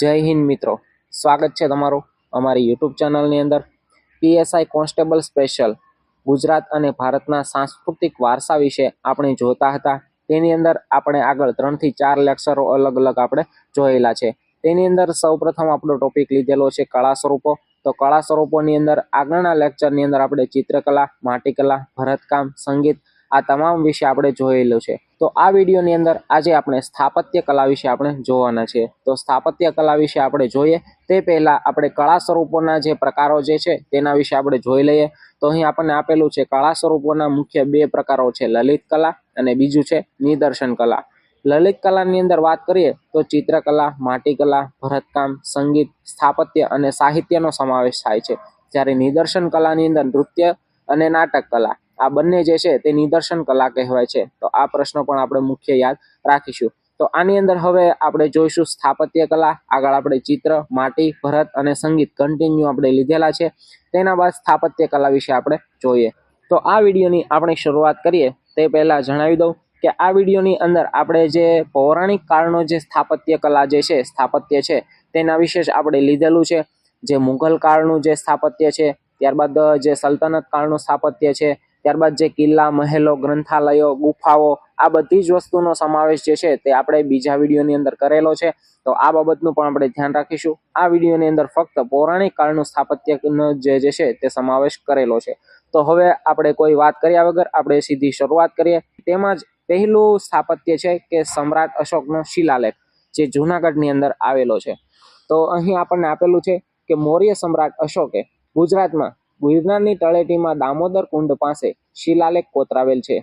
જય હિન્દ મિત્રો. સ્વાગત છે તમારું અમારી યુટ્યુબ ચેનલની અંદર. PSI constable special. ગુજરાત અને ભારતના સાંસ્કૃતિક વારસા વિશે આપણે જોતા હતા. તેની અંદર આપણે આગળ ત્રણથી ચાર લેક્ચરો અલગ અલગ આપણે જોયેલા છે. તેની અંદર સૌપ્રથમ આપણો ટોપિક લીધેલો છે કળા સ્વરૂપો તો કળા સ્વરૂપોની અંદર આગળના લેક્ચરની અંદર આપણે ચિત્રકલા, માટીકલા, ભરતકામ, સંગીત આ તમામ વિશે આપણે જોયેલું છે. તો આ વિડીયોની અંદર આજે આપણે સ્થાપત્ય કલા વિશે આપણે જોવાના છે. તો સ્થાપત્ય કલા વિશે આપણે જોઈએ, તે પહેલાં આપણે કળા સ્વરૂપોના જે પ્રકારો જે છે, તેના વિશે આપણે જોઈ લઈએ. તો અહીં આપણને આપેલું છે કળા સ્વરૂપોના મુખ્ય બે પ્રકારો છે, લલિત કલા અને બીજું છે નિદર્શન કલા. લલિત કલાની અંદર વાત કરીએ, તો ચિત્રકલા, માટીકલા, ભરતકામ, સંગીત, સ્થાપત્ય અને સાહિત્યનો સમાવેશ થાય છે. જ્યારે નિદર્શન કલાની અંદર નૃત્ય અને નાટક કલા. આ બંને જે છે તે નિદર્શન કલા કહેવાય છે. તો આ પ્રશ્ન પણ આપણે મુખ્ય યાદ રાખીશું. તો આની અંદર હવે આપણે જોઈશું સ્થાપત્ય કલા, આગળ આપણે ચિત્ર, માટી, ભરત અને સંગીત કન્ટિન્યુ આપણે લીધેલા છે. તેના બાદ સ્થાપત્ય કલા વિશે આપણે જોઈએ. તો આ વિડીયોની આપણે શરૂઆત કરીએ તે પહેલાં જણાવી દઉં કે આ વિડીયોની અંદર આપણે જે પૌરાણિક કાળનો જે સ્થાપત્ય કલા જે છે, સ્થાપત્ય છે, તેના વિશે આપણે લીધેલું છે. જે મુઘલ કાળનું જે સ્થાપત્ય છે, ત્યારબાદ જે સલ્તનત કાળનું સ્થાપત્ય છે ત્યારબાદ જે કિલ્લા, મહેલો, ગ્રંથાલયો, ગુફાઓ, આ બધી જ વસ્તુનો સમાવેશ જે છે તે આપણે બીજા વિડીયોની અંદર કરેલો છે. તો આ બાબતનું પણ આપણે ધ્યાન રાખીશું. આ વિડીયોની અંદર ફક્ત પૌરાણિક કાળનું સ્થાપત્યનો જે જે છે તે સમાવેશ કરેલો છે. તો હવે આપણે કોઈ વાત કર્યા વગર આપણે સીધી શરૂઆત કરીએ. તેમાં જ પહેલું સ્થાપત્ય છે કે સમ્રાટ અશોકનો શિલાલેખ, જે જૂનાગઢની અંદર આવેલો છે. તો અહીં આપણને આપેલું છે કે મૌર્ય સમ્રાટ અશોકે ગુજરાતમાં ગિરનારની તળેટીમાં દામોદર કુંડ પાસે શિલાલેખ કોતરાવેલ છે.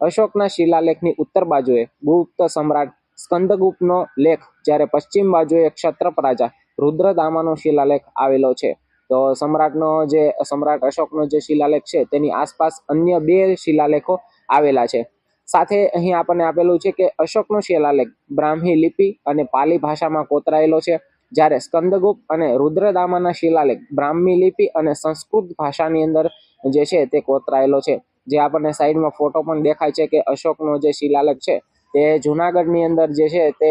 અશોકના શિલાલેખની ઉત્તર બાજુએ ગુપ્ત સમ્રાટ સ્કંદગુપ્તનો લેખ, જ્યારે પશ્ચિમ બાજુએ ક્ષત્રપ રાજા રુદ્રદામાનો શિલાલેખ આવેલો છે. તો સમ્રાટનો જે, સમ્રાટ અશોકનો જે શિલાલેખ છે, તેની આસપાસ અન્ય બે શિલાલેખો આવેલા છે. સાથે અહીં આપણને આપેલું છે કે અશોકનો શિલાલેખ બ્રાહ્મી લિપિ અને પાલી ભાષામાં કોતરાયેલો છે. જ્યારે સ્કંદગુપ્ત અને રુદ્રદામાના શિલાલેખ બ્રાહ્મી લિપિ અને સંસ્કૃત ભાષાની અંદર જે છે તે કોતરાયેલો છે. જે આપણને સાઈડમાં ફોટો પણ દેખાય છે કે અશોકનો જે શિલાલેખ છે તે જુનાગઢની અંદર જે છે તે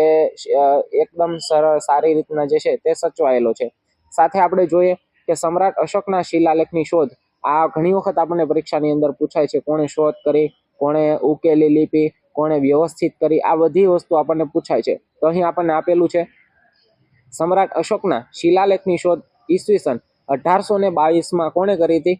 એકદમ સરળ સારી રીતના જે છે તે સચવાયેલો છે. સાથે આપણે જોઈએ કે સમ્રાટ અશોકના શિલાલેખની શોધ, આ ઘણી વખત આપણને પરીક્ષાની અંદર પૂછાય છે કોણે શોધ કરી, કોણે ઉકેલી લિપિ, કોણે વ્યવસ્થિત કરી, આ બધી વસ્તુ આપણને પૂછાય છે. તો અહીં આપણને આપેલું છે સમ્રાટ અશોકના શિલાલેખની શોધ ઈસવીસન અઢારસો ને બાવીસમાં કોણે કરી હતી?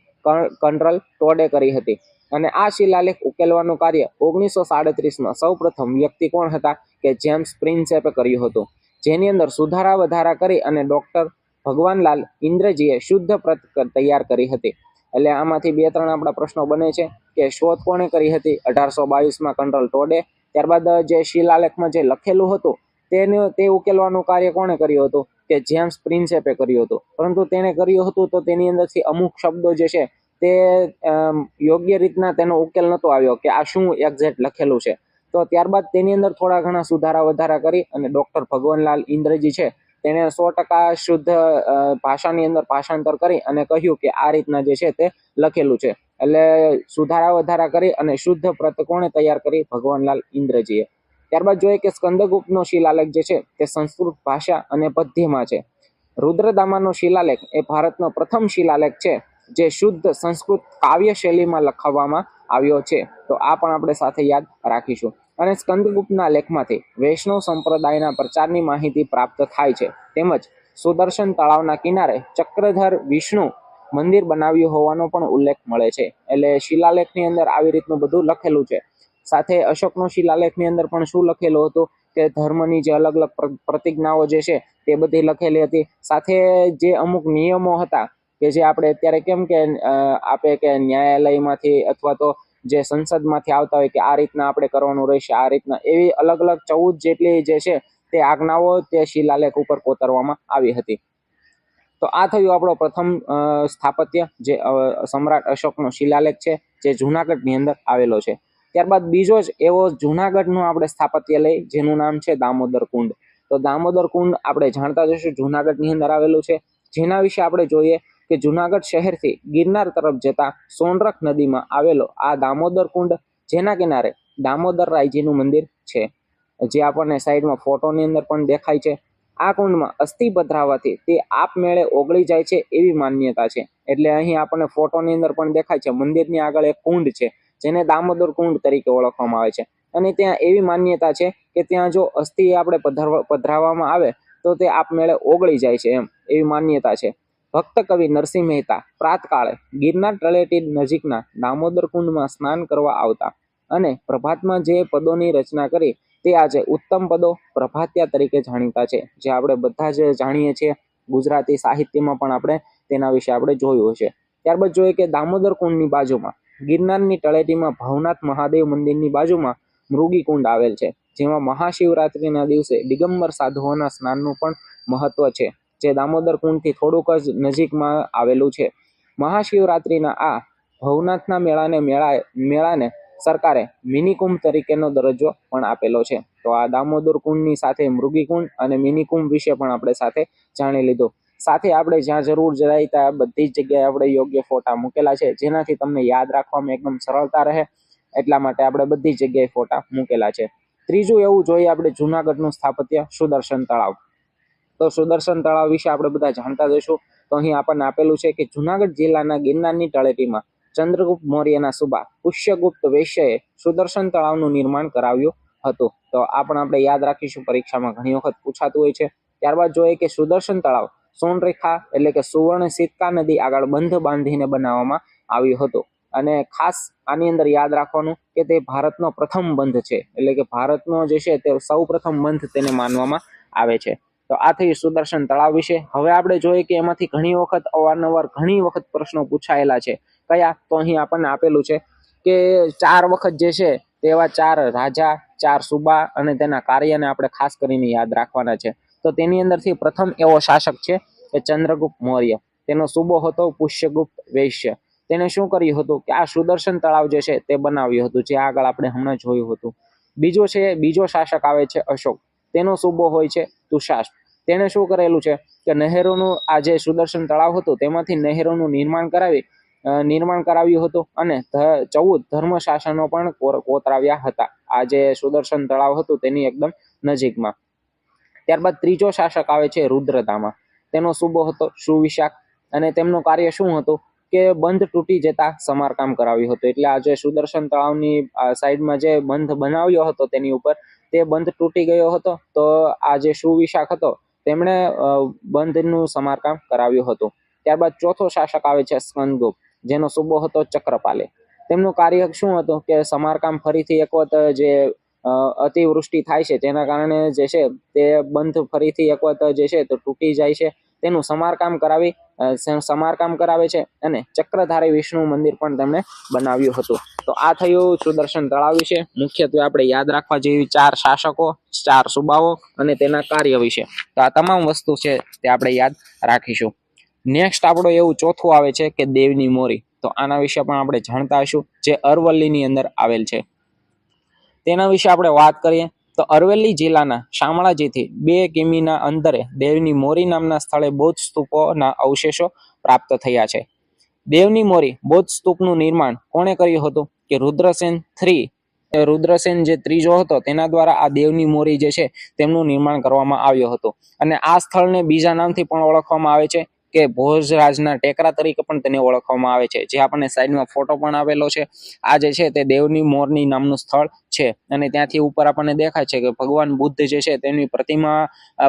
કંટ્રલ ટોડે કરી હતી. અને આ શિલાલેખ ઉકેલવાનું કાર્ય ઓગણીસો સાડત્રીસમાં સૌ પ્રથમ વ્યક્તિ કોણ હતા? કે જેમ્સ પ્રિન્સેપે કર્યું હતું. જેની અંદર સુધારા વધારા કરી અને ડૉક્ટર ભગવાનલાલ ઇન્દ્રજીએ શુદ્ધ પ્રત, તૈયાર કરી હતી. એટલે આમાંથી બે ત્રણ આપણા પ્રશ્નો બને છે કે શોધ કોણે કરી હતી? અઢારસો બાવીસમાં કંટ્રોલ ટોડે, ત્યારબાદ જે શિલાલેખમાં જે લખેલું હતું તેને તે ઉકેલવાનું કાર્ય કોણે કર્યું હતું? કે જેમ્સ પ્રિન્સેપે કર્યું હતું. પરંતુ તેણે કર્યું હતું તો તેની અંદરથી અમુક શબ્દો જે છે તે યોગ્ય રીતના તેનો ઉકેલ નહોતો આવ્યો કે આ શું એક્ઝેક્ટ લખેલું છે. તો ત્યારબાદ તેની અંદર થોડા ઘણા સુધારા વધારા કરી અને ડૉક્ટર ભગવાનલાલ ઇન્દ્રજી છે તેણે સો ટકા શુદ્ધ ભાષાની અંદર ભાષાંતર કરી અને કહ્યું કે આ રીતના જે છે તે લખેલું છે. એટલે સુધારા વધારા કરી અને શુદ્ધ પ્રત કોણે તૈયાર કરી? ભગવાનલાલ ઇન્દ્રજીએ. ત્યારબાદ જોઈએ કે સ્કંદગુપ્તનો શિલાલેખ જે છે તે સંસ્કૃત ભાષા અને પદ્યમાં છે. રુદ્રદામાનો શિલાલેખ એ ભારતનો પ્રથમ શિલાલેખ છે જે શુદ્ધ સંસ્કૃત કાવ્ય શૈલીમાં લખાવવામાં આવ્યો છે. તો આ પણ આપણે સાથે યાદ રાખીશું. અને સ્કંદગુપ્તના લેખમાંથી વૈષ્ણવ સંપ્રદાયના પ્રચારની માહિતી પ્રાપ્ત થાય છે. તેમજ સુદર્શન તળાવના કિનારે ચક્રધર વિષ્ણુ મંદિર બનાવ્યું હોવાનો પણ ઉલ્લેખ મળે છે. એટલે શિલાલેખની અંદર આવી રીતનું બધું લખેલું છે. સાથે અશોકનો શિલાલેખની અંદર પણ શું લખેલું હતું કે ધર્મની જે અલગ અલગ પ્રતિજ્ઞાઓ જે છે તે બધી લખેલી હતી. સાથે જે અમુક નિયમો હતા કે જે આપણે અત્યારે કેમ કે આપે કે ન્યાયાલયમાંથી અથવા તો જે સંસદમાંથી આવતા હોય કે આ રીતના આપણે કરવાનું રહેશે, આ રીતના એવી અલગ અલગ ચૌદ જેટલી જે છે તે આજ્ઞાઓ તે શિલાલેખ ઉપર કોતરવામાં આવી હતી. તો આ થયું આપણો પ્રથમ સ્થાપત્ય જે સમ્રાટ અશોકનો શિલાલેખ છે જે જૂનાગઢની અંદર આવેલો છે. ત્યારબાદ બીજો જ એવો જૂનાગઢનું આપણે સ્થાપત્ય લઈ જેનું નામ છે દામોદર કુંડ. તો દામોદર કુંડ આપણે જાણતા જઈશું, જૂનાગઢની અંદર આવેલું છે. જેના વિશે આપણે જોઈએ કે જુનાગઢ શહેરથી ગિરનાર તરફ જતા સોનરખ નદીમાં આવેલો આ દામોદર કુંડ, જેના કિનારે દામોદર રાયજીનું મંદિર છે. જે આપણને સાઈડમાં ફોટોની અંદર પણ દેખાય છે. આ કુંડમાં અસ્થિ પધરાવવાથી તે આપમેળે ઓગળી જાય છે એવી માન્યતા છે. એટલે અહીં આપણને ફોટોની અંદર પણ દેખાય છે, મંદિરની આગળ એક કુંડ છે. જેને દામોદર કુંડ તરીકે ઓળખવામાં આવે છે. અને ત્યાં એવી માન્યતા છે કે ત્યાં જો અસ્થિ આપણે પધરાવ- પધરાવવામાં આવે, તો તે આપમેળે ઓગળી જાય છે એમ, એવી માન્યતા છે. ભક્ત કવિ નરસિંહ મહેતા પ્રાતકાળે ગિરનાર તળેટી નજીકના દામોદર કુંડમાં સ્નાન કરવા આવતા અને પ્રભાતમાં જે પદોની રચના કરી, તે આજે ઉત્તમ પદો પ્રભાત્યા તરીકે જાણીતા છે. જે આપણે બધા જ જાણીએ છીએ, ગુજરાતી સાહિત્યમાં પણ આપણે તેના વિશે આપણે જોયું હશે. ત્યારબાદ જોઈએ કે દામોદર કુંડની બાજુમાં ગિરનારની તળેટીમાં ભવનાથ મહાદેવ મંદિરની બાજુમાં મૃગી કુંડ આવેલ છે, જેમાં મહાશિવરાત્રિના દિવસે દિગંબર સાધુઓના સ્નાનનું પણ મહત્વ છે, જે દામોદર કુંડથી થોડુંક જ નજીકમાં આવેલું છે. મહાશિવરાત્રિના આ ભવનાથના મેળાને મેળા મેળાને સરકારે મિની કુંભ તરીકેનો દરજ્જો પણ આપેલો છે. તો આ દામોદર કુંડની સાથે મૃગી કુંડ અને મિની કુંભ વિશે પણ આપણે સાથે જાણી લીધું. સાથે આપણે જ્યાં જરૂર જાય ત્યાં બધી જ જગ્યાએ આપણે યોગ્ય ફોટા મૂકેલા છે, જેનાથી તમને યાદ રાખવામાં એકદમ સરળતા રહે. એટલા માટે આપણે બધી જગ્યાએ ફોટા મૂકેલા છે. ત્રીજું એવું જોઈએ આપણે જૂનાગઢનું સ્થાપત્ય, સુદર્શન તળાવ. તો સુદર્શન તળાવ વિશે આપણે બધા જાણતા જઈશું. તો અહીં આપણને આપેલું છે કે જુનાગઢ જિલ્લાના ગિરનારની તળેટીમાં ચંદ્રગુપ્ત મૌર્યના સુબા પુષ્યગુપ્ત વૈશ્યએ સુદર્શન તળાવનું નિર્માણ કરાવ્યું હતું. તો આ પણ આપણે યાદ રાખીશું, પરીક્ષામાં ઘણી વખત પૂછાતું હોય છે. ત્યારબાદ જોઈએ કે સુદર્શન તળાવ સોનરેખા એટલે કે સુવર્ણ સિક્કા નદી આગળ બંધ બાંધીને બનાવવામાં આવ્યું હતું. અને ખાસ આની અંદર યાદ રાખવાનું કે તે ભારતનો પ્રથમ બંધ છે. એટલે કે ભારતનો જે છે તે સૌ પ્રથમ બંધ તેને માનવામાં આવે છે. તો આ થઈ સુદર્શન તળાવ વિશે. હવે આપણે જોઈએ કે એમાંથી ઘણી વખત અવારનવાર ઘણી વખત પ્રશ્નો પૂછાયેલા છે. કયા? તો અહીં આપણને આપેલું છે કે ચાર વખત જે છે તેવા ચાર રાજા, ચાર સુબા અને તેના કાર્યને આપણે ખાસ કરીને યાદ રાખવાના છે. તો તેની અંદરથી પ્રથમ એવો શાસક છે કે ચંદ્રગુપ્ત મૌર્ય. તેનો સુબો હતો પુષ્યગુપ્ત વૈશ્ય. તેણે શું કર્યું હતું કે આ સુદર્શન તળાવ જે છે તે બનાવ્યું હતું, જે આગળ આપણે હમણાં જોયું હતું. બીજો છે, બીજો શાસક આવે છે અશોક. તેનો સુબો હોય છે તુષાસ તેણે શું કરેલું છે કે નહેરોનું આ જે સુદર્શન તળાવ હતું, તેમાંથી નહેરોનું નિર્માણ કરાવી નિર્માણ કરાવ્યું હતું અને ચૌદ ધર્મ શાસનો પણ કોતરાવ્યા હતા. આ જે સુદર્શન તળાવ હતું તેની એકદમ નજીકમાં. ત્યારબાદ ત્રીજો શાસક આવે છે રુદ્રતામાં. તેનો સુબો હતો સુવિશાખ અને તેમનું કાર્ય શું હતું કે બંધ તૂટી જતા સમારકામ કરાવ્યું હતું. એટલે આ જે સુદર્શન તળાવની સાઈડમાં જે બંધ બનાવ્યો હતો તેની ઉપર તે બંધ તૂટી ગયો હતો. તો આ જે સુવિશાખ હતો તેમણે બંધનું સમારકામ કરાવ્યું હતું. ત્યારબાદ ચોથો શાસક આવે છે સ્કંદગુપ્ત, જેનો સુબો હતો ચક્રપાલે. તેમનું કાર્ય શું હતું કે સમારકામ ફરીથી એક વખત જે અતિવૃષ્ટિ થાય છે. તેના કારણે જે છે તે બંધ ફરીથી એક વખત જે છે તો તૂટી જાય છે. તેનું સમારકામ કરાવી સમારકામ કરાવે છે અને ચક્રધારી વિષ્ણુ મંદિર પણ તેમણે બનાવ્યું હતું. તો આ થયું સુદર્શન તળાવ વિશે મુખ્યત્વે આપણે યાદ રાખવા જેવી ચાર શાસકો, ચાર સુબાઓ અને તેના કાર્ય વિશે. તો આ તમામ વસ્તુ છે તે આપણે યાદ રાખીશું. નેક્સ્ટ આપણો એવું ચોથું આવે છે કે દેવની મોરી. તો આના વિશે પણ આપણે જાણતા હશું. જે અરવલ્લીની અંદર આવેલ છે. તેના વિશે આપણે વાત કરીએ તો અરવલ્લી જિલ્લાના શામળાજીથી બે કિમીના અંતરે દેવની મોરી નામના સ્થળે બૌદ્ધ સ્તૂપોના અવશેષો પ્રાપ્ત થયા છે. દેવની મોરી બૌદ્ધ સ્તૂપનું નિર્માણ કોણે કર્યું હતું? કે રુદ્રસેન થ્રી રુદ્રસેન જે ત્રીજો હતો, તેના દ્વારા આ દેવની મોરી જે છે, તેમનું નિર્માણ કરવામાં આવ્યું હતું. અને આ સ્થળને બીજા નામથી પણ ઓળખવામાં આવે છે. કે ભોજરાજના ટેકરા તરીકે પણ તેને ઓળખવામાં આવે છે. જે આપણને સાઈડમાં ફોટો પણ આવેલો છે. આ જે છે તે દેવની મોરની નામનું સ્થળ છે અને ત્યાંથી ઉપર આપણને દેખાય છે કે ભગવાન બુદ્ધ જે છે તેની પ્રતિમા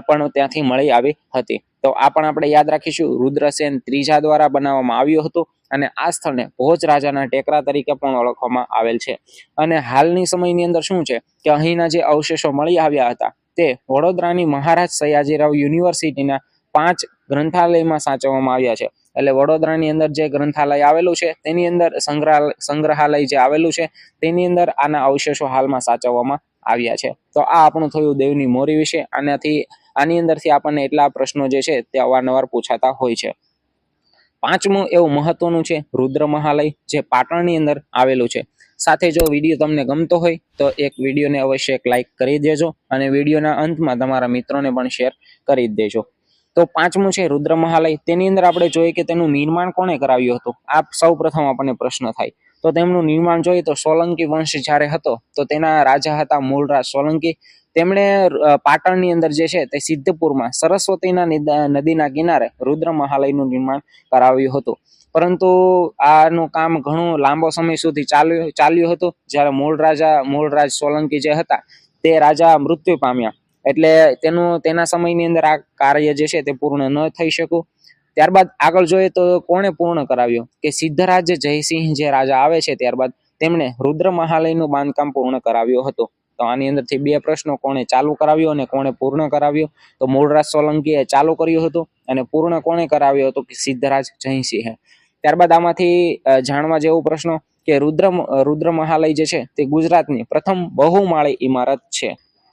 પણ ત્યાંથી મળી આવી હતી. તો આ પણ આપણે યાદ રાખીશું. રુદ્રસેન ત્રીજા દ્વારા બનાવવામાં આવ્યું હતું અને આ સ્થળને ભોજ રાજાના ટેકરા તરીકે પણ ઓળખવામાં આવેલ છે. અને હાલની સમયની અંદર શું છે કે અહીંના જે અવશેષો મળી આવ્યા હતા તે વડોદરાની મહારાજ સયાજીરાવ યુનિવર્સિટીના પાંચ ગ્રંથાલયમાં સાચવવામાં આવ્યા છે. એટલે વડોદરાની અંદર જે ગ્રંથાલય આવેલું છે, તેની અંદર સંગ્રહાલય સંગ્રહાલય જે આવેલું છે, તેની અંદર આના અવશેષો હાલમાં સાચવવામાં આવ્યા છે. તો આ આપણું થયું દેવની મોરી વિશે. આનાથી, આની અંદરથી આપણને એટલા પ્રશ્નો જે છે તે અવારનવાર પૂછાતા હોય છે. પાંચમું એવું મહત્વનું છે, રુદ્ર મહાલય જે પાટણની અંદર આવેલું છે. સાથે જો વીડિયો તમને ગમતો હોય, તો એક વિડીયોને અવશ્ય એક લાઇક કરી દેજો અને વિડીયોના અંતમાં તમારા મિત્રોને પણ શેર કરી દેજો. તો પાંચમું છે રુદ્ર મહાલય તેની અંદર આપણે જોઈએ કે તેનું નિર્માણ કોણે કરાવ્યું હતું? આ સૌ પ્રથમ આપણને પ્રશ્ન થાય. તો તેમનું નિર્માણ જોઈએ તો સોલંકી વંશ જ્યારે હતો, તો તેના રાજા હતા મૂળરાજ સોલંકી. તેમણે પાટણની અંદર જે છે તે સિદ્ધપુરમાં સરસ્વતીના નદીના કિનારે રુદ્ર મહાલયનું નિર્માણ કરાવ્યું હતું. પરંતુ આનું કામ ઘણું લાંબો સમય સુધી ચાલ્યું ચાલ્યું હતું. જ્યારે મૂળ રાજા મૂળરાજ સોલંકી જે હતા, તે રાજા મૃત્યુ પામ્યા. એટલે તેનું, તેના સમયની અંદર આ કાર્ય જે છે તે પૂર્ણ ન થઈ શક્યું ત્યારબાદ આગળ જોઈએ તો કોણે પૂર્ણ કરાવ્યું? કે સિદ્ધરાજ જયસિંહ જે રાજા આવે છે, ત્યારબાદ તેમણે રુદ્ર મહાલયનું બાંધકામ પૂર્ણ કરાવ્યું હતું. તો આની અંદરથી બે પ્રશ્નો, કોણે ચાલુ કરાવ્યો અને કોણે પૂર્ણ કરાવ્યો? તો મૂળરાજ સોલંકીએ ચાલુ કર્યું હતું અને પૂર્ણ કોણે કરાવ્યો હતો? કે સિદ્ધરાજ જયસિંહે. ત્યારબાદ આમાંથી જાણવા જેવો પ્રશ્નો કે રુદ્ર રુદ્ર મહાલય જે છે તે ગુજરાતની પ્રથમ બહુમાળી ઇમારત છે.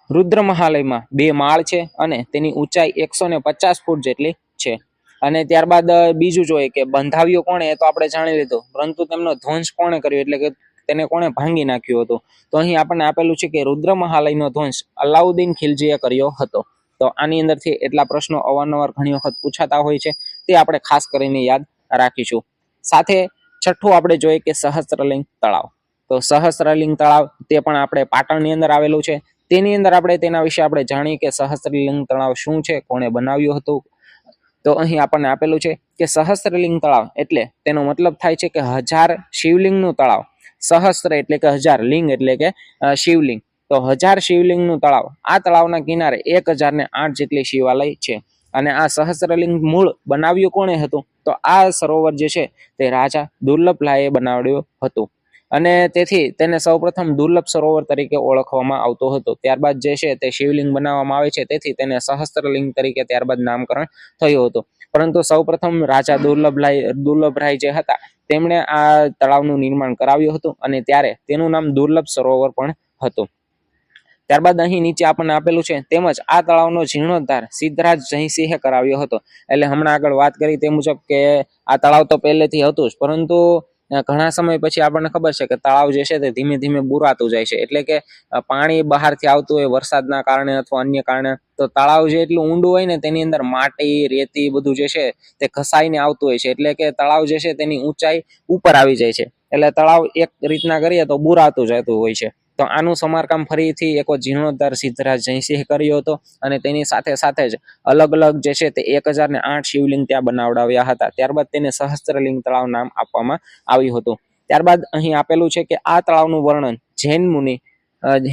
રુદ્ર મહાલયમાં બે માળ છે અને તેની ઊંચાઈ એકસો ને પચાસ ફૂટ જેટલી છે. અને ત્યારબાદ બીજું જોઈએ કે બંધાવ્યો કોણે એ તો આપણે જાણી લીધું, પરંતુ તેમનો ધ્વંસ કોણે કર્યો? એટલે કે તેને કોણે ભાંગી નાખ્યું હતું? તો અહીં આપણને આપેલું છે કે રુદ્ર મહાલયનો ધ્વંસ અલાઉદ્દીન ખિલજીએ કર્યો હતો. તો આની અંદરથી એટલા પ્રશ્નો અવારનવાર ઘણી વખત પૂછાતા હોય છે, તે આપણે ખાસ કરીને યાદ રાખીશું. સાથે છઠ્ઠું આપણે જોઈએ કે સહસ્ત્રલિંગ તળાવ. તો સહસ્ત્રલિંગ તળાવ તે પણ આપણે પાટણની અંદર આવેલું છે. તેની અંદર આપણે તેના વિશે આપણે જાણીએ કે સહસ્ત્રલિંગ તળાવ શું છે, કોણે બનાવ્યું હતું. તો અહીં આપણને આપેલું છે કે સહસ્ત્રલિંગ તળાવ એટલે તેનો મતલબ થાય છે કે હજાર શિવલિંગનું તળાવ. સહસ્ત્ર એટલે કે હજાર, લિંગ એટલે કે શિવલિંગ. તો હજાર શિવલિંગનું તળાવ. આ તળાવના કિનારે એક હજાર ને આઠ જેટલી શિવાલય છે. અને આ સહસ્ત્રલિંગ મૂળ બનાવ્યું કોણે હતું? તો આ સરોવર જે છે તે રાજા દુર્લભલાએ બનાવ્યું હતું. અને તેથી તેને સૌપ્રથમ દુર્લભ સરોવર તરીકે ઓળખવામાં આવતો હતો. ત્યારબાદ જે છે તે શિવલિંગ બનાવવામાં આવે છે. તેથી તેને સહસ્ત્રલિંગ તરીકે ત્યારબાદ નામકરણ થયું હતું. પરંતુ સૌપ્રથમ રાજા દુર્લભલાય દુર્લભરાય જે હતા, તેમણે આ તળાવનું નિર્માણ કરાવ્યું હતું અને ત્યારે તેનું નામ દુર્લભ સરોવર પણ હતું. ત્યારબાદ અહીં નીચે આપણને આપેલું છે, તેમજ આ તળાવનો જીર્ણોદ્ધાર સિદ્ધરાજ જયસિંહે કરાવ્યો હતો. એટલે હમણાં આગળ વાત કરી તે મુજબ કે આ તળાવ તો પહેલેથી હતું જ, પરંતુ ઘણા સમય પછી આપણને ખબર છે કે તળાવ જે છે તે ધીમે ધીમે બુરાતું જાય છે. એટલે કે પાણી બહારથી આવતું હોય વરસાદના કારણે અથવા અન્ય કારણે, તો તળાવ જે એટલું ઊંડું હોય ને તેની અંદર માટી, રેતી બધું જે છે તે ઘસાઈને આવતું હોય છે. એટલે કે તળાવ જે છે તેની ઊંચાઈ ઉપર આવી જાય છે. એટલે તળાવ એક રીતના કરીએ તો બુરાતું જતું હોય છે. તો આનું સમારકામ ફરીથી એક જીર્ણોદ્ધાર સિદ્ધરાજ જયસિંહ કર્યો હતો અને તેની સાથે સાથે જ અલગ અલગ જે છે તે એક હજાર ને આઠ શિવલિંગ ત્યાં બનાવડાવ્યા હતા. ત્યારબાદ તેને સહસ્ત્રલિંગ તળાવ નામ આપવામાં આવ્યું હતું. ત્યારબાદ અહીં આપેલું છે કે આ તળાવનું વર્ણન જૈન મુનિ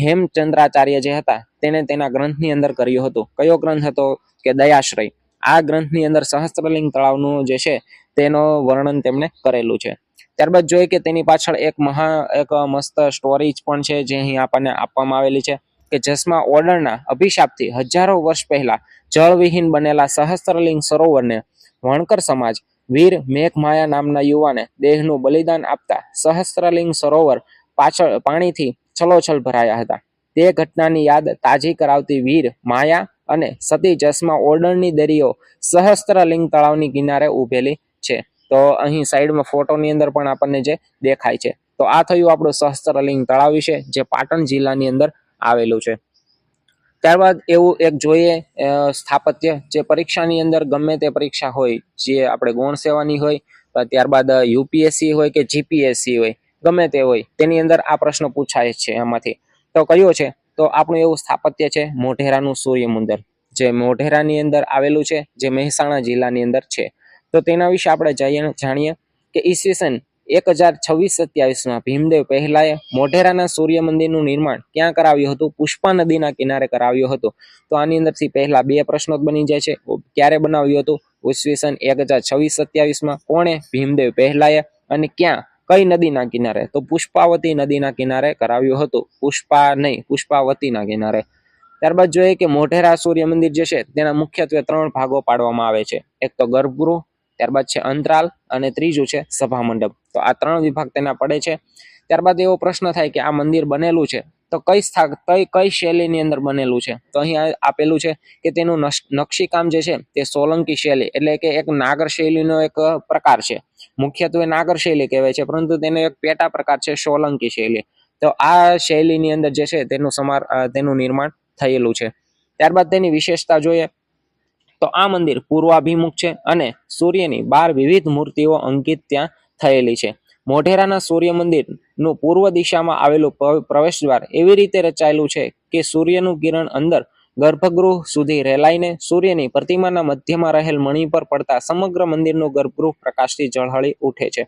હેમચંદ્રાચાર્ય જે હતા તેને તેના ગ્રંથની અંદર કર્યું હતું. કયો ગ્રંથ હતો? કે દયાશ્રય. આ ગ્રંથની અંદર સહસ્ત્રલિંગ તળાવનું જે છે તેનો વર્ણન તેમણે કરેલું છે. ત્યારબાદ જોઈએ કે તેની પાછળ એક મહા, એક મસ્ત સ્ટોરી પણ છે જે અહીં આપણને આપવામાં આવેલી છે કે જસમા ઓર્ડરના અભિશાપથી હજારો વર્ષ પહેલા જળવિહીન બનેલા સહસ્ત્રલિંગ સરોવરને વણકર સમાજ વીર મેઘમાયા નામના યુવાને દેહનું બલિદાન આપતા સહસ્ત્રલિંગ સરોવર પાછળ પાણીથી છલોછલ ભરાયા હતા. તે ઘટનાની યાદ તાજી કરાવતી વીર, માયા અને સતી જસમા ઓર્ડરની દરિયો સહસ્ત્રલિંગ તળાવની કિનારે ઊભેલી છે. તો અહીં સાઈડમાં ફોટોની અંદર પણ આપણને જે દેખાય છે. તો આ થયું આપણું સહસ્ત્રલિંગ તળાવ વિશે, જે પાટણ જિલ્લાની અંદર આવેલું છે. ત્યારબાદ એવું એક જોઈએ સ્થાપત્ય, જે પરીક્ષાની અંદર ગમે તે પરીક્ષા હોય, જે આપણે ગૌણ સેવાની હોય ત્યારબાદ યુપીએસસી હોય કે જીપીએસસી હોય, ગમે તે હોય, તેની અંદર આ પ્રશ્ન પૂછાય છે એમાંથી તો કયો છે? તો આપણું એવું સ્થાપત્ય છે, મોઢેરાનું સૂર્ય મંદિર જે મોઢેરાની અંદર આવેલું છે, જે મહેસાણા જિલ્લાની અંદર છે. તો તેના વિશે આપણે જાણીએ કે ઈસવીસન એક હજાર છવ્વીસ સત્યાવીસમાં ભીમદેવ પહેલાએ મોઢેરાના સૂર્ય મંદિરનું નિર્માણ ક્યાં કરાવ્યું હતું? પુષ્પા નદીના કિનારે કરાવ્યું હતું. તો આની અંદરથી પહેલા બે પ્રશ્નો બની જાય છે. ક્યારે બનાવ્યું હતું? ઈસવીસન એક હજાર છવ્વીસ સત્યાવીસમાં કોણે ભીમદેવ પહેલાએ અને ક્યાં? કઈ નદીના કિનારે? તો પુષ્પાવતી નદીના કિનારે કરાવ્યું હતું. પુષ્પા નહીં, પુષ્પાવતીના કિનારે. ત્યારબાદ જોઈએ કે મોઢેરા સૂર્ય મંદિર જે છે, તેના મુખ્યત્વે ત્રણ ભાગો પાડવામાં આવે છે. એક તો ગર્ભગૃહ ત્યારબાદ છે અંતરાલ અને ત્રીજું છે સભા મંડપ તો આ ત્રણ વિભાગ તેના પડે છે. ત્યારબાદ એવો પ્રશ્ન થાય કે આ મંદિર બનેલું છે. તો કઈ સ્થા કઈ કઈ શૈલીની અંદર બનેલું છે? તો અહીંયા આપેલું છે કે તેનું નકશીકામ જે છે તે સોલંકી શૈલી એટલે કે એક નાગર શૈલીનો એક પ્રકાર છે. મુખ્યત્વે નાગર શૈલી કહેવાય છે, પરંતુ તેનો એક પેટા પ્રકાર છે સોલંકી શૈલી. તો આ શૈલીની અંદર જે છે તેનું સમાર તેનું નિર્માણ થયેલું છે. ત્યારબાદ તેની વિશેષતા જોઈએ તો આ મંદિર પૂર્વાભિમુખ છે અને સૂર્યની બાર વિવિધ મૂર્તિઓ અંકિત ત્યાં થયેલી છે. મોઢેરાના સૂર્ય મંદિરનું પૂર્વ દિશામાં આવેલું પ્રવેશ દ્વાર એવી રીતે રચાયેલું છે કે સૂર્યનું કિરણ અંદર ગર્ભગૃહ સુધી રેલાઈને સૂર્યની પ્રતિમાના મધ્યમાં રહેલ મણિ પર પડતા સમગ્ર મંદિરનું ગર્ભગૃહ પ્રકાશથી ઝળહળી ઉઠે છે.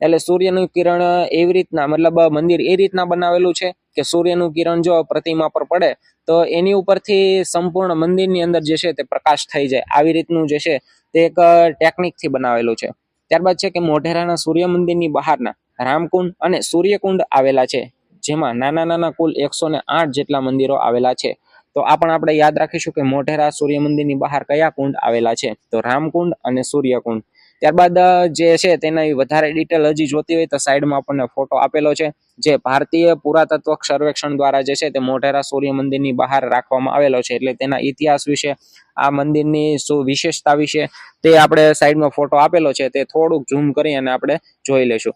એટલે સૂર્યનું કિરણ એવી રીતના, મતલબ મંદિર એ રીતના બનાવેલું છે કે સૂર્યનું કિરણ જો પ્રતિમા પર પડે તો એની ઉપરથી સંપૂર્ણ મંદિરની અંદર જે છે તે પ્રકાશ થઈ જાય. આવી રીતનું જે છે તે એક ટેકનિકથી બનાવેલું છે. ત્યારબાદ છે કે મોઢેરાના સૂર્ય મંદિરની બહારના રામકુંડ અને સૂર્યકુંડ આવેલા છે, જેમાં નાના નાના કુલ એકસો આઠ જેટલા મંદિરો આવેલા છે. તો આ પણ આપણે યાદ રાખીશું કે મોઢેરા સૂર્ય મંદિરની બહાર કયા કુંડ આવેલા છે? તો રામકુંડ અને સૂર્યકુંડ. ત્યારબાદ જે છે તેના વધારે ડિટેલ હજી જોતી હોય તો સાઈડમાં આપણને ફોટો આપેલો છે. જે ભારતીય પુરાતત્વ સર્વેક્ષણ દ્વારા જે છે તે મોઢેરા સૂર્ય મંદિરની બહાર રાખવામાં આવેલો છે એટલે તેના ઇતિહાસ વિશે, આ મંદિરની શું વિશેષતા વિશે તે આપણે સાઈડમાં ફોટો આપેલો છે તે થોડુંક ઝૂમ કરી અને આપણે જોઈ લેશું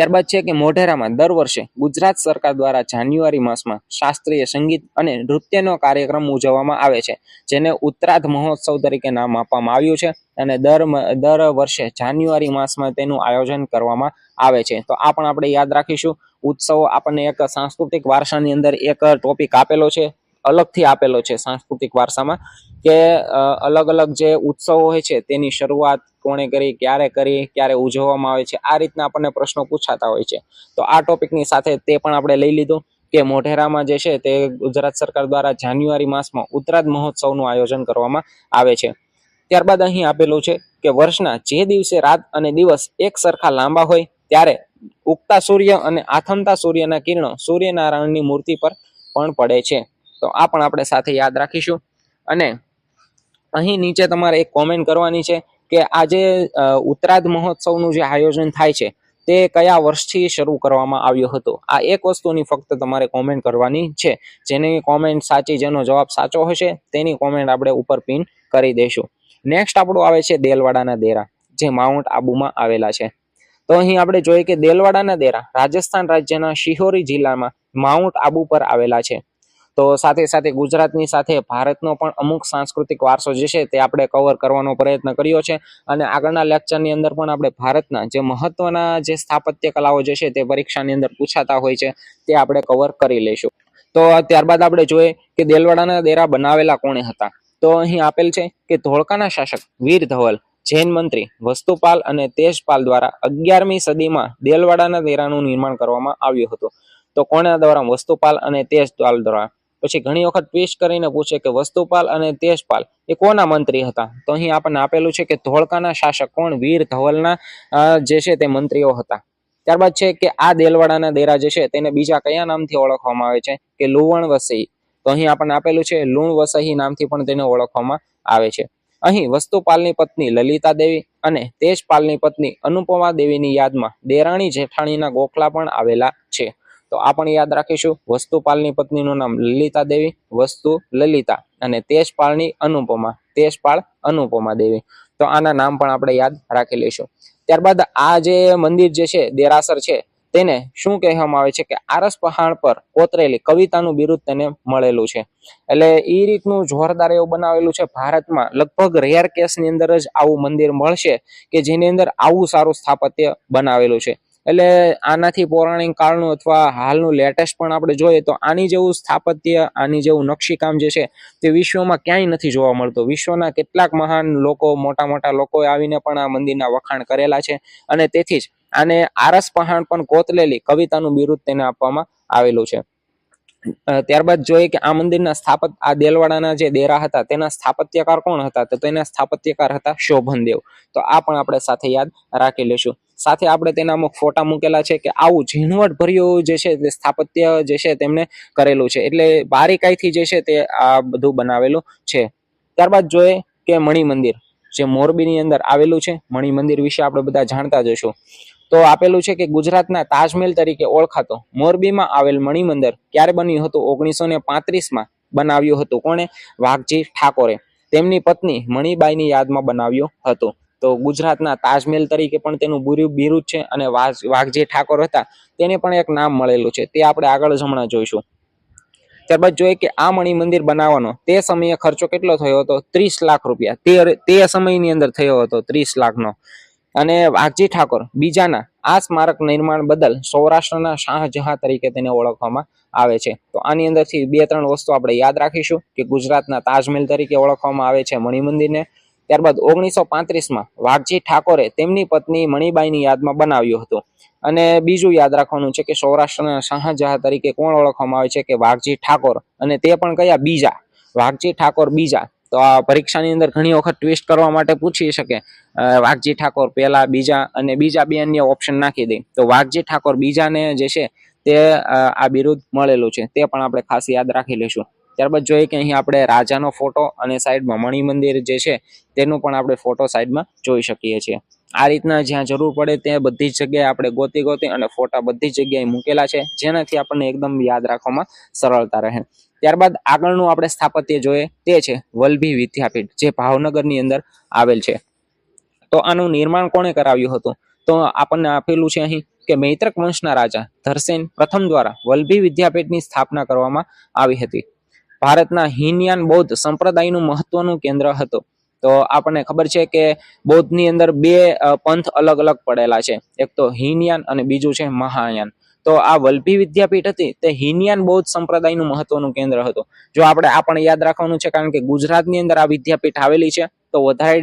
ત્યારબાદ છે કે મોઢેરામાં દર વર્ષે ગુજરાત સરકાર દ્વારા જાન્યુઆરી માસમાં શાસ્ત્રીય સંગીત અને નૃત્યનો કાર્યક્રમ ઉજવવામાં આવે છે, જેને ઉત્તરાધ મહોત્સવ તરીકે નામ આપવામાં આવ્યું છે અને દર દર વર્ષે જાન્યુઆરી માસમાં તેનું આયોજન કરવામાં આવે છે. તો આ પણ આપણે યાદ રાખીશું. ઉત્સવો આપણને એક સાંસ્કૃતિક વારસાની અંદર એક ટોપિક આપેલો છે અલગથી આપેલો છે સાંસ્કૃતિક વારસામાં કે અલગ અલગ જે ઉત્સવો હોય છે તેની શરૂઆત કોણે કરી, ક્યારે કરી, ક્યારે ઉજવવામાં આવે છે, આ રીતના આપણને પ્રશ્નો પૂછાતા હોય છે. તો આ ટોપિકની સાથે તે પણ આપણે લઈ લીધું કે મોઢેરામાં જે છે તે ગુજરાત સરકાર દ્વારા જાન્યુઆરી માસમાં ઉત્તરાદ મહોત્સવનું આયોજન કરવામાં આવે છે. ત્યારબાદ અહીં આપેલું છે કે વર્ષના જે દિવસે રાત અને દિવસ એક સરખા લાંબા હોય ત્યારે ઉગતા સૂર્ય અને આથમતા સૂર્યના કિરણો સૂર્યનારાયણની મૂર્તિ પર પણ પડે છે. તો આ પણ આપણે સાથે યાદ રાખીશું. અને અહીં નીચે તમારે એક કોમેન્ટ કરવાની છે કે આ જે ઉત્તરાધ મહોત્સવનું જે આયોજન થાય છે, તે કયા વર્ષથી શરૂ કરવામાં આવ્યો હતો? આ એક વસ્તુની ફક્ત તમારે કોમેન્ટ કરવાની છે. જેની કોમેન્ટ સાચી, જેનો જવાબ સાચો હશે, તેની કોમેન્ટ આપણે ઉપર પિન કરી દઈશું. નેક્સ્ટ આપણું આવે છે દેલવાડાના દેરા, જે માઉન્ટ આબુમાં આવેલા છે. તો અહીં આપણે જોઈએ કે દેલવાડાના દેરા, રાજસ્થાન રાજ્યના શિહોરી જિલ્લામાં માઉન્ટ આબુ પર આવેલા છે. તો સાથે સાથે ગુજરાતની સાથે ભારતનો પણ અમુક સાંસ્કૃતિક વારસો જે છે તે આપણે કવર કરવાનો પ્રયત્ન કર્યો છે. અને આગળના લેક્ચરની અંદર પણ આપણે ભારતના જે મહત્વના જે સ્થાપત્ય કલાઓ જે છે તે પરીક્ષાની અંદર પૂછાતા હોય છે તે આપણે કવર કરી લઈશું. તો ત્યારબાદ આપણે જોઈએ કે દેલવાડાના દેરા બનાવેલા કોણે હતા? તો અહીં આપેલ છે કે ધોળકાના શાસક વીર ધવલ, જૈન મંત્રી વસ્તુપાલ અને તેજપાલ દ્વારા અગિયારમી સદીમાં દેલવાડાના દેરાનું નિર્માણ કરવામાં આવ્યું હતું. તો કોના દ્વારા? વસ્તુપાલ અને તેજપાલ દ્વારા. પછી ઘણી વખત ટ્વિસ્ટ કરીને પૂછે કે વસ્તુપાલ અને તેજપાલ એ કોના મંત્રી હતા? તો અહીં આપણને આપેલું છે કે ધોળકાના શાસક કોણ? વીર ધવલના જે છે તે મંત્રીઓ હતા. ત્યારબાદ છે કે આ દેલવાડાના દેરા જે છે તેને બીજા કયા નામથી ઓળખવામાં આવે છે? કે લુવણ વસઈ. તો અહીં આપણને આપેલું છે લુણ વસઈ નામથી પણ તેને ઓળખવામાં આવે છે. અહીં વસ્તુપાલની પત્ની લલિતા દેવી અને તેજપાલની પત્ની અનુપમા દેવીની યાદમાં દેરાણી જેઠાણીના ગોખલા પણ આવેલા છે. તો આ પણ યાદ રાખીશું. વસ્તુપાલની પત્નીનું નામ લલિતા દેવી, વસ્તુ લલિતા અને તેજપાળની અનુપમા તેજપાળ અનુપમા દેવી. તો આના નામ પણ આપણે યાદ રાખી લઈશું. ત્યારબાદ આ જે મંદિર જે છે, દેરાસર છે, તેને શું કહેવામાં આવે છે કે આરસ પહાડ પર કોતરેલી કવિતાનું બિરુદ તેને મળેલું છે. એટલે એ રીતનું જોરદાર એવું બનાવેલું છે. ભારતમાં લગભગ રેયર કેસની અંદર જ આવું મંદિર મળશે કે જેની અંદર આવું સારું સ્થાપત્ય બનાવેલું છે. એટલે આનાથી પૌરાણિક કાળનું અથવા હાલનું લેટેસ્ટ પણ આપણે જોઈએ તો આની જેવું સ્થાપત્ય, આની જેવું નકશીકામ જે છે તે વિશ્વમાં ક્યાંય નથી જોવા મળતું. વિશ્વના કેટલાક મહાન લોકો, મોટા મોટા લોકોએ આવીને પણ આ મંદિરના વખાણ કરેલા છે અને તેથી જ આને આરસ પહાણ પણ કોતલેલી કવિતાનું બિરુદ તેને આપવામાં આવેલું છે. ત્યારબાદ જોઈએ કે આ મંદિરના સ્થાપક આ દેલવાડાના જે દેરા હતા તેના સ્થાપત્યકાર કોણ હતા? તો તેના સ્થાપત્યકાર હતા શોભનદેવ. તો આ પણ આપણે સાથે યાદ રાખી લેશું સાથે આપણે તેના અમુક ફોટા મૂકેલા છે કે આવું ઝીણવટ ભર્યું જે છે તે સ્થાપત્ય જે છે તેમણે કરેલું છે. એટલે બારીકાઈથી જે છે તે આ બધું બનાવેલું છે. ત્યારબાદ જોઈએ કે મણિ મંદિર, જે મોરબીની અંદર આવેલું છે. મણિ મંદિર વિશે આપણે બધા જાણતા જ હશું તો આપેલું છે કે ગુજરાતના તાજમહેલ તરીકે ઓળખાતો મોરબીમાં આવેલ મણિ મંદિર ક્યારે બન્યું હતું? ઓગણીસો ને પાંત્રીસમાં બનાવ્યું હતું. કોણે? વાઘજી ઠાકોરે. તેમની પત્ની મણિબાઈની યાદમાં બનાવ્યું હતું. તો ગુજરાતના તાજમહેલ તરીકે પણ તેનું બુર્યું બિરુદ છે અને વાઘ- વાઘજી ઠાકોર હતા, તેને પણ એક નામ મળેલું છે. તે આપણે આગળ જ હમણાં જોઈશું. ત્યારબાદ જોઈએ કે આ મણિ મંદિર બનાવવાનો, તે સમયે ખર્ચો કેટલો થયો હતો? ત્રીસ લાખ રૂપિયા. તે તે સમયની અંદર થયો હતો, ત્રીસ લાખનો. અને વાઘજી ઠાકોર, બીજાના, આ સ્મારક નિર્માણ બદલ સૌરાષ્ટ્રના શાહજહાં તરીકે તેને ઓળખવામાં આવે છે. તો આની અંદરથી બે, ત્રણ વસ્તુ આપણે યાદ રાખીશું કે ગુજરાતના તાજમહેલ તરીકે ઓળખવામાં આવે છે મણિમંદિરને ત્યારબાદ ઓગણીસો પાંત્રીસમાં વાઘજી ઠાકોરે તેમની પત્ની મણિબાઈની યાદમાં બનાવ્યું હતું. અને બીજું યાદ રાખવાનું છે કે સૌરાષ્ટ્રના શાહજહાં તરીકે કોણ ઓળખવામાં આવે છે કે વાઘજી ઠાકોર અને તે પણ કયા બીજા? વાઘજી ઠાકોર બીજા. તો આ પરીક્ષાની અંદર ઘણી વખત ટ્વિસ્ટ કરવા માટે પૂછી શકે વાઘજી ઠાકોર પહેલા બીજા અને બીજા બે અન્ય ઓપ્શન નાખી દે. તો વાઘજી ઠાકોર બીજાને જે છે તે આ બિરુદ મળેલું છે. તે પણ આપણે ખાસ યાદ રાખી લઈશું. ત્યારબાદ જોઈએ કે અહીં આપણે રાજાનો ફોટો અને સાઈડમાં મણિ મંદિર જે છે, તેનું પણ આપણે ફોટો સાઈડમાં જોઈ શકીએ છીએ. આ રીતના જ્યાં જરૂર પડે ત્યાં બધી જ જગ્યાએ આપણે ગોતી ગોતી અને ફોટા બધી જગ્યાએ મૂકેલા છે, જેનાથી આપણને એકદમ યાદ રાખવામાં સરળતા રહે. ત્યારબાદ આગળનું આપણે સ્થાપત્ય જોઈએ, તે છે વલ્લભી વિદ્યાપીઠ, જે ભાવનગરની અંદર આવેલ છે. તો આનું નિર્માણ કોણે કરાવ્યું હતું? તો આપણને આપેલું છે અહીં કે મૈત્રક વંશના રાજા ધરસેન પ્રથમ દ્વારા વલ્લભી વિદ્યાપીઠની સ્થાપના કરવામાં આવી હતી. ભારતના હિનયાન બૌદ્ધ સંપ્રદાયનું મહત્વનું કેન્દ્ર હતું. તો આપણને ખબર છે કે બૌદ્ધની અંદર બે પંથ અલગ અલગ પડેલા છે. એક તો હિનયાન અને બીજું છે મહાયાન. તો આ વલ્ભી વિદ્યાપીઠ હતી તે હિનયાન બૌદ્ધ સંપ્રદાયનું મહત્વનું કેન્દ્ર હતું. જો આપણે આ પણ યાદ રાખવાનું છે, કારણ કે ગુજરાતની અંદર આ વિદ્યાપીઠ આવેલી છે. તો વધારે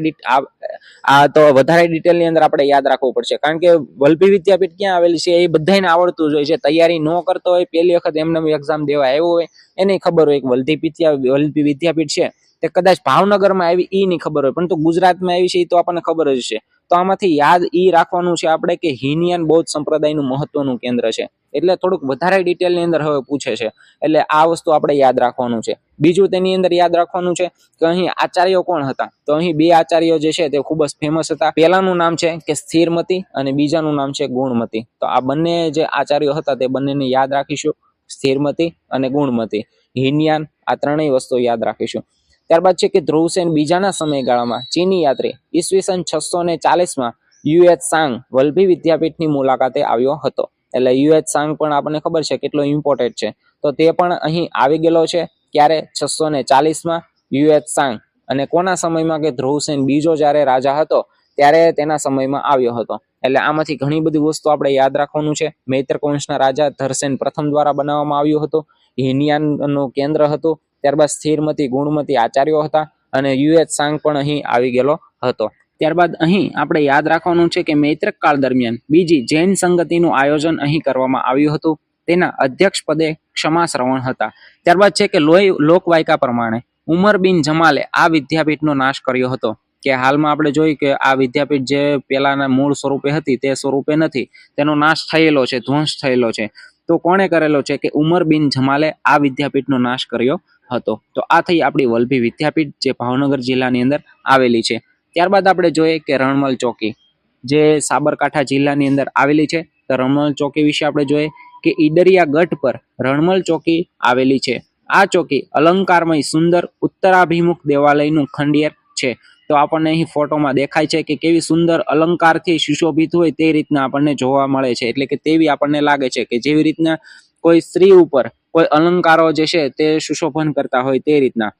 આ- તો વધારે ડિટેલની અંદર આપણે યાદ રાખવું પડશે. કારણ કે વલભી વિદ્યાપીઠ ક્યાં આવેલી છે એ બધાને આવડતું જ હોય છે. તૈયારી ન કરતો હોય, પહેલી વખત એમને એક્ઝામ દેવા આવ્યો હોય, એને ખબર હોય કે વલભી વિદ્યા વલભી વિદ્યાપીઠ છે. તે કદાચ ભાવનગરમાં આવી, ઈ નહીં ખબર હોય, પરંતુ ગુજરાતમાં આવી છે એ તો આપણને ખબર જ છે. તો આમાંથી યાદ એ રાખવાનું છે આપણે કે હિનયાન બૌદ્ધ સંપ્રદાયનું મહત્વનું કેન્દ્ર છે. એટલે થોડુંક વધારે ડિટેલની અંદર હવે પૂછે છે. એટલે આ વસ્તુ આપણે યાદ રાખવાનું છે. બીજું તેની અંદર યાદ રાખવાનું છે કે અહીં આચાર્યો કોણ હતા? તો અહીં બે આચાર્યો જે છે તે ખૂબ જ ફેમસ હતા. પહેલાનું નામ છે કે સ્થિરમતી અને બીજાનું નામ છે ગુણમતી. તો આ બંને જે આચાર્યો હતા તે બંનેને યાદ રાખીશું. સ્થિરમતી અને ગુણમતી. હિનયાન આ ત્રણેય વસ્તુ યાદ રાખીશું. ત્યારબાદ છે કે ધ્રુવસેન બીજાના સમયગાળામાં ચીની યાત્રી ઈસવીસન છસો ને ચાલીસમાં યુએચ સાંગ વલ્લભી વિદ્યાપીઠની મુલાકાતે આવ્યો હતો. એટલે યુએચ સાંગ પણ આપણને ખબર છે કેટલો ઇમ્પોર્ટેન્ટ છે. તો તે પણ અહીં આવી ગયેલો છે. ક્યારે? છસો ને ચાલીસમાં યુએચ સાંગ. અને કોના સમયમાં કે ધ્રુવસેન બીજો જ્યારે રાજા હતો, ત્યારે તેના સમયમાં આવ્યો હતો. એટલે આમાંથી ઘણી બધી વસ્તુ આપણે યાદ રાખવાનું છે. મૈત્રકવંશના રાજા ધરસેન પ્રથમ દ્વારા બનાવવામાં આવ્યું હતું. હિનિયાનનું કેન્દ્ર હતું. ત્યારબાદ સ્થિરમતી ગુણમતી આચાર્યો હતા. અને યુએચ સાંગ પણ અહીં આવી ગયેલો હતો. ત્યારબાદ અહીં આપણે યાદ રાખવાનું છે કે મૈત્રક કાળ દરમિયાન બીજી જૈન સંગતિનું આયોજન અહીં કરવામાં આવ્યું હતું. તેના અધ્યક્ષ પદે ક્ષમા શ્રવણ હતા. ત્યારબાદ છે કે લોય લોકવાયકા પ્રમાણે ઉમર બિન જમાલે આ વિદ્યાપીઠનો નાશ કર્યો હતો. કે હાલમાં આપણે જોઈ કે આ વિદ્યાપીઠ જે પેલાના મૂળ સ્વરૂપે હતી તે સ્વરૂપે નથી. તેનો નાશ થયેલો છે, ધ્વંસ થયેલો છે. તો કોણે કરેલો છે કે ઉમર બિન જમાલે આ વિદ્યાપીઠનો નાશ કર્યો હતો? તો આ થઈ આપણી વલભી વિદ્યાપીઠ જે ભાવનગર જિલ્લાની અંદર આવેલી છે. ત્યારબાદ આપણે જોઈએ કે રણમલ ચોકી, જે સાબરકાંઠા જિલ્લાની અંદર આવેલી છે. તો રણમલ ચોકી વિશે આપણે જોઈએ કે ઈડરિયા ગઢ પર રણમલ ચોકી આવેલી છે. આ ચોકી અલંકારમય સુંદર ઉત્તરાભિમુખ દેવાલયનું ખંડિયર છે. તો આપણને અહીં ફોટોમાં દેખાય છે કે કેવી સુંદર અલંકારથી સુશોભિત હોય તે રીતના આપણને જોવા મળે છે. એટલે કે તેવી આપણને લાગે છે કે જેવી રીતના કોઈ સ્ત્રી ઉપર કોઈ અલંકારો જે છે તે સુશોભન કરતા હોય તે રીતના.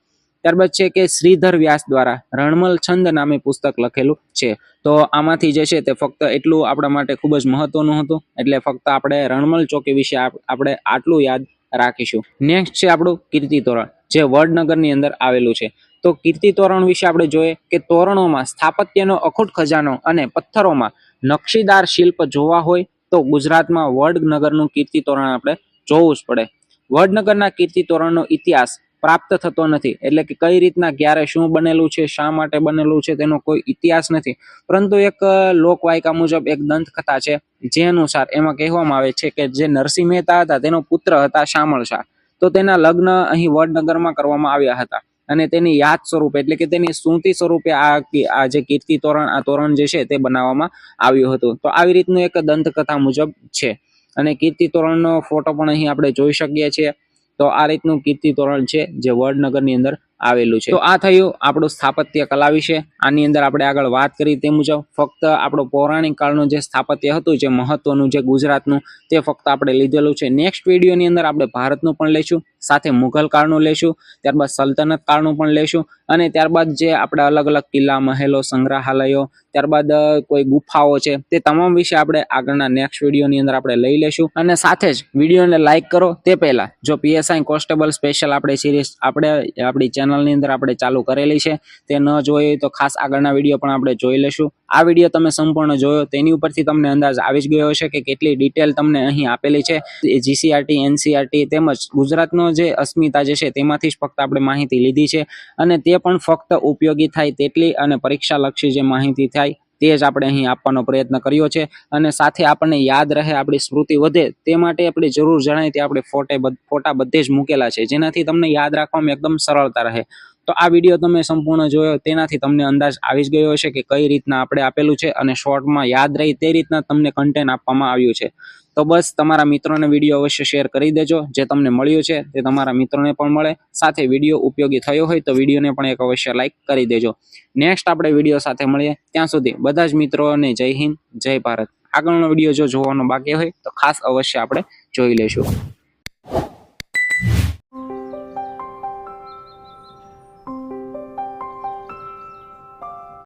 ત્યારબાદ છે કે શ્રીધર વ્યાસ દ્વારા રણમલ છંદ નામે પુસ્તક લખેલું છે. તો આમાંથી જે છે તે ફક્ત એટલું આપણા માટે ખૂબ જ મહત્વનું હતું. એટલે ફક્ત આપણે રણમલ ચોકી વિશે આપણે આટલું યાદ રાખીશું. નેક્સ્ટ છે આપણું કીર્તિ તોરણ, જે વડનગરની અંદર આવેલું છે. તો કીર્તિ તોરણ વિશે આપણે જોઈએ કે તોરણોમાં સ્થાપત્યનો અખૂટ ખજાનો અને પથ્થરોમાં નકશીદાર શિલ્પ જોવા હોય તો ગુજરાતમાં વડનગરનું કીર્તિ તોરણ આપણે જોવું જ પડે. વડનગરના કીર્તિ તોરણનો ઇતિહાસ પ્રાપ્ત થતો નથી. એટલે કે કઈ રીતના, ક્યારે શું બનેલું છે, શા માટે બનેલું છે, તેનો કોઈ ઇતિહાસ નથી. પરંતુ એક લોકવાયકા મુજબ એક દંતકથા છે, જે અનુસાર એમાં કહેવામાં આવે છે કે જે નરસિંહ મહેતા હતા, તેનો પુત્ર હતા શામળ શાહ. તો તેના લગ્ન અહીં વડનગરમાં કરવામાં આવ્યા હતા. અને તેની યાદ સ્વરૂપે, એટલે કે તેની સ્મૃતિ સ્વરૂપે આ આ જે કીર્તિ તોરણ, આ તોરણ જે છે તે બનાવવામાં આવ્યું હતું. તો આવી રીતનું એક દંતકથા મુજબ છે. અને કીર્તિ તોરણનો ફોટો પણ અહીં આપણે જોઈ શકીએ છીએ. તો આ રીતનું કીર્તિ તોરણ છે જે વડનગરની અંદર આવેલું છે. તો આ થયું આપણું સ્થાપત્ય કલા વિશે. આની અંદર આપણે આગળ વાત કરી તે મુજબ ફક્ત આપણો પૌરાણિક કાળનું જે સ્થાપત્ય હતું, જે મહત્વનું જે ગુજરાતનું, તે ફક્ત આપણે લીધેલું છે. નેક્સ્ટ વિડીયોની અંદર આપણે ભારતનું પણ લઈશું સાથે મુઘલ કાળનું લઈશું ત્યારબાદ સલ્તનત કાળનું પણ લઈશું અને ત્યારબાદ જે આપણે અલગ અલગ કિલ્લા, મહેલો, સંગ્રહાલયો, ત્યારબાદ કોઈ ગુફાઓ છે, તે તમામ વિશે આપણે આગળના નેક્સ્ટ વિડીયોની અંદર આપણે લઈ લેશું. અને સાથે જ વિડીયોને લાઇક કરો તે પહેલા. જો પીએસઆઈ કોન્સ્ટેબલ સ્પેશિયલ આપણે સિરીઝ આપણે, આપણી ચેનલની અંદર આપણે ચાલુ કરેલી છે. તે ન જોઈ તો ખાસ આગળના વીડિયો પણ આપણે જોઈ લેશું આ વીડિયો તમે સંપૂર્ણ જોયો, તેની ઉપરથી તમને અંદાજ આવી જ ગયો હશે કે કેટલી ડિટેલ તમને અહીં આપેલી છે. જીસીઆરટી એનસીઆરટી તેમજ ગુજરાતનો જે અસ્મિતા જે છે તેમાંથી જ ફક્ત આપણે માહિતી લીધી છે. અને તે પણ ફક્ત ઉપયોગી થાય તેટલી અને પરીક્ષાલક્ષી જે માહિતી થાય તે જ આપણે અહીં આપવાનો પ્રયત્ન કર્યો છે. અને સાથે આપણને યાદ રહે આપણી સ્મૃતિ વધે તે માટે આપણે જરૂર જણાય તે આપણે ફોટે ફોટા બધે જ મૂકેલા છે. જેનાથી તમને યાદ રાખવામાં એકદમ સરળતા રહે. તો આ વીડિયો તમે સંપૂર્ણ જોયો, તેનાથી તમને અંદાજ આવી જ ગયો હશે કે કઈ રીતના આપણે આપેલું છે અને શોર્ટમાં યાદ રહી તે રીતના તમને કન્ટેન્ટ આપવામાં આવ્યું છે. તો બસ, તમારા મિત્રોને વીડિયો અવશ્ય શેર કરી દેજો, જે તમને મળ્યું છે તે તમારા મિત્રોને પણ મળે. સાથે વીડિયો ઉપયોગી થયો હોય તો વિડીયોને પણ એક અવશ્ય લાઇક કરી દેજો. નેક્સ્ટ આપણે વીડિયો સાથે મળીએ. ત્યાં સુધી બધા જ મિત્રોને જય હિન્દ, જય ભારત. આગળનો વીડિયો જો જોવાનો બાકી હોય તો ખાસ અવશ્ય આપણે જોઈ લેશું.